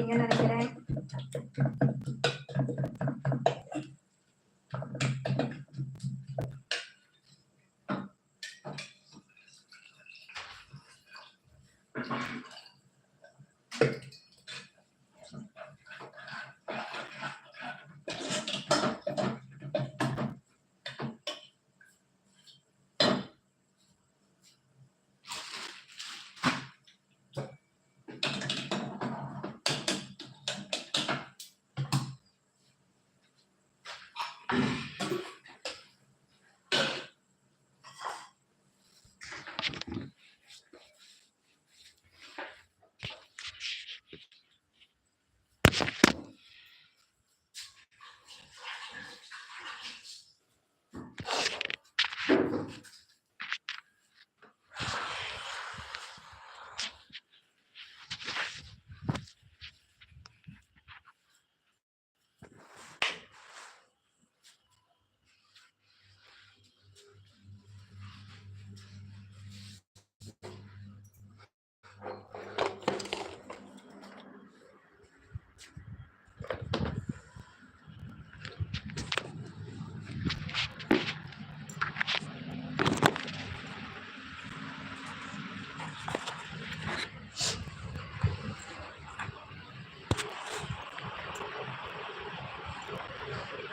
ഇങ്ങനെ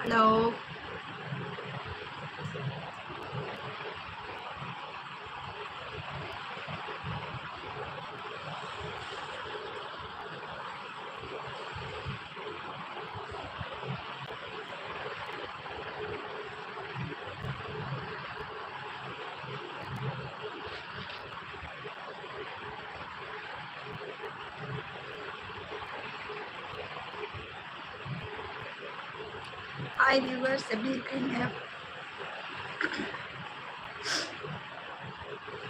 Hello. Hi viewers எப்படி இருக்கீங்க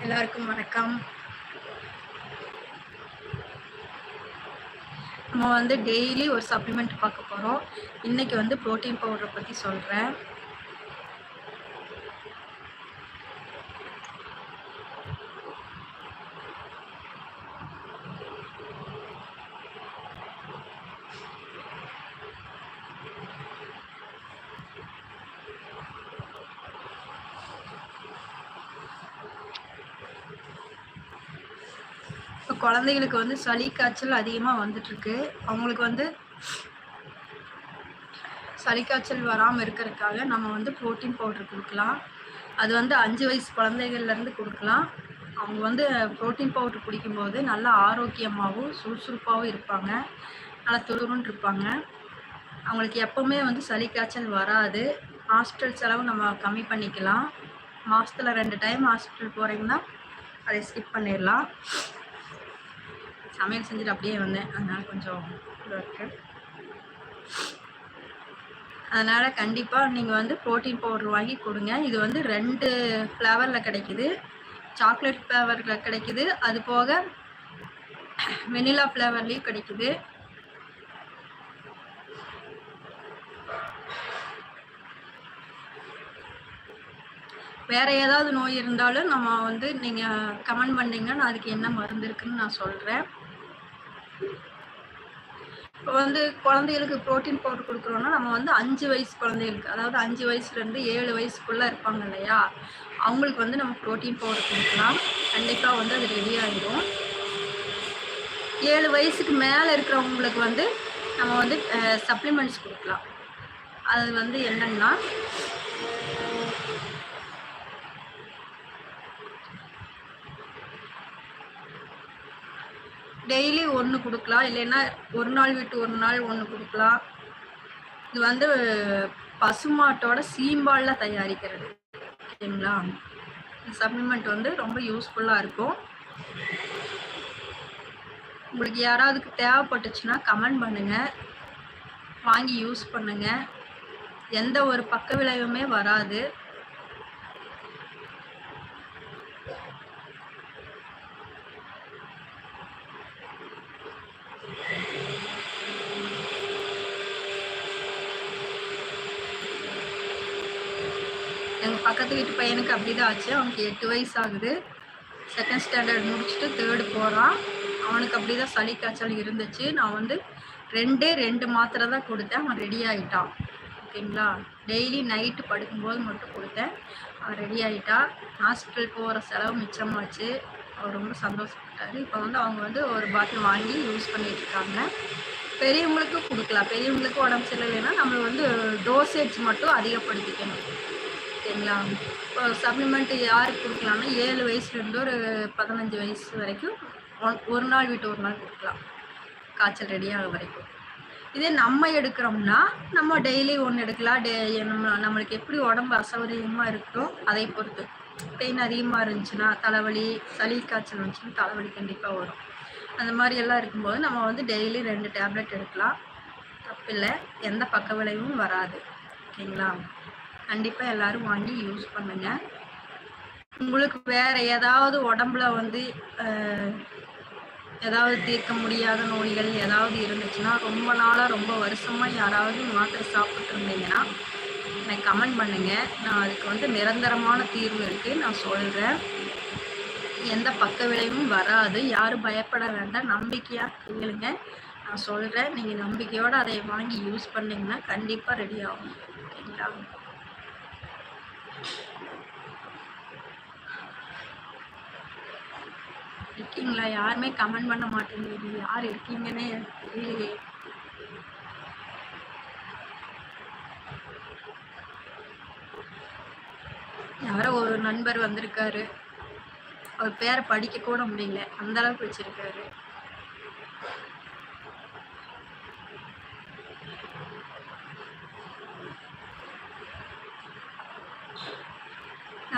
எல்லாருக்கும் வணக்கம். நம்ம வந்து டெய்லி ஒரு சப்ளிமெண்ட் பார்க்க போகிறோம் இன்னைக்கு வந்து ப்ரோட்டீன் பவுடரை பற்றி சொல்கிறேன் இப்போ குழந்தைகளுக்கு வந்து சளி காய்ச்சல் அதிகமாக வந்துட்டுருக்கு. அவங்களுக்கு வந்து சளி காய்ச்சல் வராமல் இருக்கிறதுக்காக நம்ம வந்து ப்ரோட்டீன் பவுடர் கொடுக்கலாம். அது வந்து அஞ்சு வயசு குழந்தைகள்லேருந்து கொடுக்கலாம். அவங்க வந்து ப்ரோட்டீன் பவுடர் குடிக்கும்போது நல்லா ஆரோக்கியமாகவும் சுறுசுறுப்பாகவும் இருப்பாங்க. நல்லா துருன்னு இருப்பாங்க. அவங்களுக்கு எப்போவுமே வந்து சளி காய்ச்சல் வராது. ஹாஸ்பிட்டல் செலவு நம்ம கம்மி பண்ணிக்கலாம். மாதத்தில் ரெண்டு டைம் ஹாஸ்பிட்டல் போகிறீங்கன்னா அதை ஸ்கிப் பண்ணிடலாம். சமையல் செஞ்சுட்டு அப்படியே வந்தேன். அதனால் கொஞ்சம் இருக்குது அதனால் கண்டிப்பாக நீங்கள் வந்து ப்ரோட்டீன் பவுடர் வாங்கி கொடுங்க. இது வந்து ரெண்டு ஃப்ளேவரில் கிடைக்குது. சாக்லேட் ஃப்ளேவரில் கிடைக்குது. அது போக வெனிலா ஃப்ளேவர்லேயும் கிடைக்குது. வேறு ஏதாவது நோய் இருந்தாலும் நம்ம வந்து நீங்கள் கமெண்ட் பண்ணிங்கன்னா அதுக்கு என்ன மருந்து இருக்குன்னு நான் சொல்கிறேன் இப்போ வந்து குழந்தைகளுக்கு ப்ரோட்டீன் பவுடர் கொடுக்குறோன்னா நம்ம வந்து அஞ்சு வயசு குழந்தைகளுக்கு அதாவது அஞ்சு வயசுலேருந்து ஏழு வயசுக்குள்ளே இருப்பாங்க இல்லையா? அவங்களுக்கு வந்து நம்ம ப்ரோட்டீன் பவுடர் கொடுக்கலாம். கண்டிப்பாக வந்து அது ரெடி ஆகிடும் ஏழு வயசுக்கு மேலே இருக்கிறவங்களுக்கு வந்து நம்ம வந்து சப்ளிமெண்ட்ஸ் கொடுக்கலாம். அது வந்து என்னென்னா டெய்லி ஒன்று கொடுக்கலாம். இல்லைன்னா ஒரு நாள் விட்டு ஒரு நாள் ஒன்று கொடுக்கலாம். இது வந்து பசுமாட்டோட சீம்பாலில் தயாரிக்கிறது. ஓகேங்களா சப்ளிமெண்ட் வந்து ரொம்ப யூஸ்ஃபுல்லாக இருக்கும். உங்களுக்கு யாராவதுக்கு தேவைப்பட்டுச்சுன்னா கமெண்ட் பண்ணுங்கள் வாங்கி யூஸ் பண்ணுங்கள் எந்த ஒரு பக்க விளைவுமே வராது. அப்படி தான் ஆச்சு. அவனுக்கு எட்டு வயசு ஆகுது செகண்ட் ஸ்டாண்டர்ட் முடிச்சுட்டு தேர்டு போகிறான் அவனுக்கு அப்படி தான் சளி காய்ச்சல் இருந்துச்சு. நான் வந்து ரெண்டே ரெண்டு மாத்திரை தான் கொடுத்தேன். அவன் ரெடி ஆகிட்டான் ஓகேங்களா டெய்லி நைட்டு படுக்கும்போது மட்டும் கொடுத்தேன். அவன் ரெடி ஆகிட்டான் ஹாஸ்பிட்டல் போகிற செலவு மிச்சமாச்சு. அவர் ரொம்ப சந்தோஷப்பட்டார். இப்போ வந்து அவங்க வந்து ஒரு பாட்டில் வாங்கி யூஸ் பண்ணிகிட்ருக்காங்க இருக்காங்க. பெரியவங்களுக்கும் கொடுக்கலாம். பெரியவங்களுக்கும் உடம்பு சரியில்லைன்னா நம்ம வந்து டோசேஜ் மட்டும் அதிகப்படுத்திக்கணும். ஓகேங்களா? இப்போ சப்ளிமெண்ட் யாருக்கு கொடுக்கலாம்னா ஏழு வயசுலேருந்து ஒரு பதினஞ்சு வயசு வரைக்கும் ஒன் ஒரு நாள் விட்டு ஒரு நாள் கொடுக்கலாம். காய்ச்சல் ரெடியாகிற வரைக்கும். இதே நம்ம எடுக்கிறோம்னா நம்ம டெய்லி ஒன்று எடுக்கலாம். டே நம்ம நம்மளுக்கு எப்படி உடம்பு அசௌகரியமாக இருக்கோ அதை பொறுத்து. பெயின் அதிகமாக இருந்துச்சுன்னா தலைவலி சளி காய்ச்சல் இருந்துச்சுன்னா தலைவலி கண்டிப்பாக வரும். அந்த மாதிரி எல்லாம் இருக்கும்போது நம்ம வந்து டெய்லி ரெண்டு டேப்லெட் எடுக்கலாம். தப்பில்லை. எந்த பக்க விளைவும் வராது. ஓகேங்களா? கண்டிப்பாக எல்லோரும் வாங்கி யூஸ் பண்ணுங்கள் உங்களுக்கு வேறு ஏதாவது உடம்புல வந்து ஏதாவது தீர்க்க முடியாத நோய்கள் ஏதாவது இருந்துச்சுன்னா ரொம்ப நாளாக ரொம்ப வருஷமாக யாராவது மாத்திரை சாப்பிட்ருந்தீங்கன்னா எனக்கு கமெண்ட் பண்ணுங்கள் நான் அதுக்கு வந்து நிரந்தரமான தீர்வு இருக்குது நான் சொல்கிறேன் எந்த பக்க விளைவும் வராது. யாரும் பயப்பட வேண்டாம். நம்பிக்கையாக கேளுங்க. நான் சொல்கிறேன் நீங்கள் நம்பிக்கையோடு அதை வாங்கி யூஸ் பண்ணிங்கன்னா கண்டிப்பாக ரெடி ஆகும். ஓகேங்களா? இருக்கீங்களா? யாருமே கமெண்ட் பண்ண மாட்டேங்குது. யார் இருக்கீங்கன்னே தெரியலையே. யாரோ ஒரு நண்பர் வந்திருக்காரு. அவர் பேரை படிக்க கூட முடியல. அந்த அளவுக்கு வச்சிருக்காரு.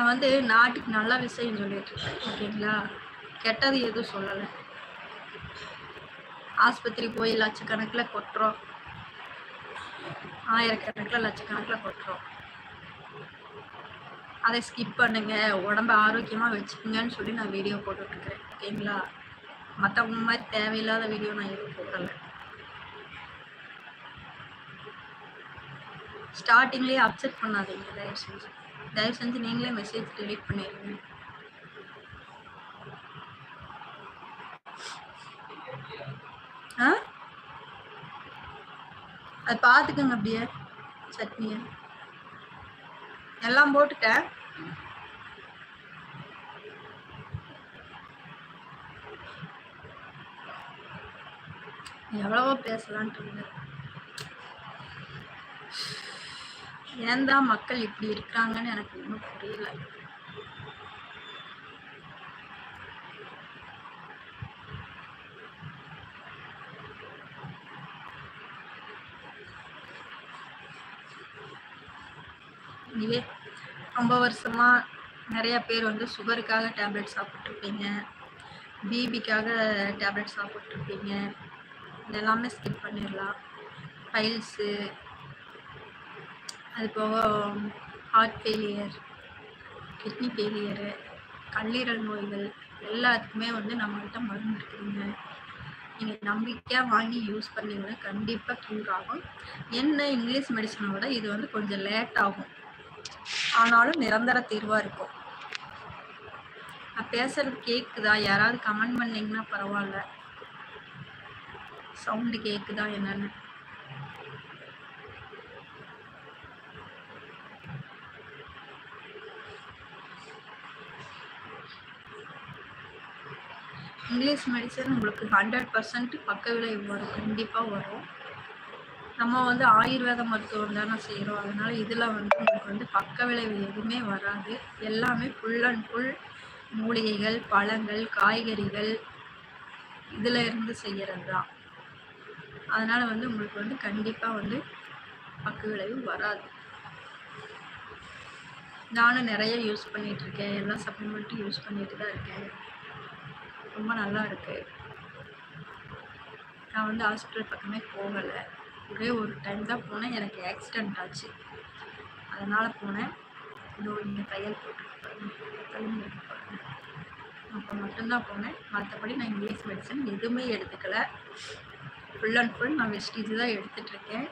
நான் வந்து நாட்டுக்கு நல்ல விஷயம் சொல்லிட்டு இருக்கேன். ஓகேங்களா? கெட்டது எதுவும் சொல்லலை. ஆஸ்பத்திரி போய் லட்சக்கணக்கில் கொட்டுறோம். ஆயிரக்கணக்கில் லட்சக்கணக்கில் கொட்டுறோம். அதை ஸ்கிப் பண்ணுங்க. உடம்ப ஆரோக்கியமாக வச்சுக்கோங்கன்னு சொல்லி நான் வீடியோ போட்டுட்ருக்கிறேன் ஓகேங்களா? மற்றவங்க மாதிரி தேவையில்லாத வீடியோ நான் எதுவும் போடலை. ஸ்டார்டிங்லேயே அப்செட் பண்ணாதீங்க தயவு செஞ்சு. தயவு செஞ்சு நீங்களே மெசேஜ் டெலிட் பண்ணிடுங்க. ஆ? அது பார்த்துக்கோங்க அப்படியே சட்னியை. எல்லாம் போட்டுட்டேன். எவ்வளவோ பேசலான்ட்டு இருந்தேன். ஏன் தான் மக்கள் இப்படி இருக்காங்கன்னு எனக்கு ஒன்றும் புரியல. இதுவே ரொம்ப வருஷமாக நிறைய பேர் வந்து சுகருக்காக டேப்லெட் சாப்பிட்ருப்பீங்க பிபிக்காக டேப்லெட் சாப்பிட்ருப்பீங்க இதெல்லாமே ஸ்கிப் பண்ணிடலாம். ஃபைல்ஸு அது போக ஹார்ட் ஃபெயிலியர் கிட்னி ஃபெயிலியரு கல்லீரல் நோய்கள் எல்லாத்துக்குமே வந்து நம்மகிட்ட மருந்து இருக்குதுங்க. நீங்கள் நம்பிக்கையாக வாங்கி யூஸ் பண்ணிங்கன்னா கண்டிப்பாக க்யூர் ஆகும். என்ன இங்கிலீஷ் மெடிசனை விட இது வந்து கொஞ்சம் லேட் ஆகும். ஆனாலும் நிரந்தர தீர்வாக இருக்கும். நான் பேசுறது கேட்குதா யாராவது கமெண்ட் பண்ணிங்கன்னா பரவாயில்ல. சவுண்டு கேட்குதா என்னென்னு? இங்கிலீஷ் மெடிசன் உங்களுக்கு ஹண்ட்ரட் பர்சன்ட் பக்க விளைவு வரும். கண்டிப்பாக வரும். நம்ம வந்து ஆயுர்வேத மருத்துவம் தானே செய்கிறோம் அதனால் இதில் வந்து உங்களுக்கு வந்து பக்க விளைவு எதுவுமே வராது. எல்லாமே ஃபுல் அண்ட் ஃபுல் மூலிகைகள் பழங்கள் காய்கறிகள் இதில் இருந்து செய்கிறது தான் அதனால் வந்து உங்களுக்கு வந்து கண்டிப்பாக வந்து பக்க விளைவு வராது. நானும் நிறைய யூஸ் பண்ணிகிட்ருக்கேன் எல்லா சப்ளிமெண்ட்டும் யூஸ் பண்ணிட்டு தான் இருக்கேன். ரொம்ப நல்லா இருக்குது நான் வந்து ஹாஸ்பிட்டல் பக்கமே போகலை. ஒரே ஒரு டைம் தான் போனேன். எனக்கு ஆக்சிடெண்ட் ஆச்சு. அதனால் போனேன். இதோ இங்கே தையல் போட்டுருப்பாங்க அப்போ மட்டும்தான் போனேன். மற்றபடி நான் இங்கிலீஷ் மெடிசன் எதுவுமே எடுத்துக்கல. ஃபுல் அண்ட் ஃபுல் நான் வெஸ்டீஜ் தான் எடுத்துகிட்ருக்கேன்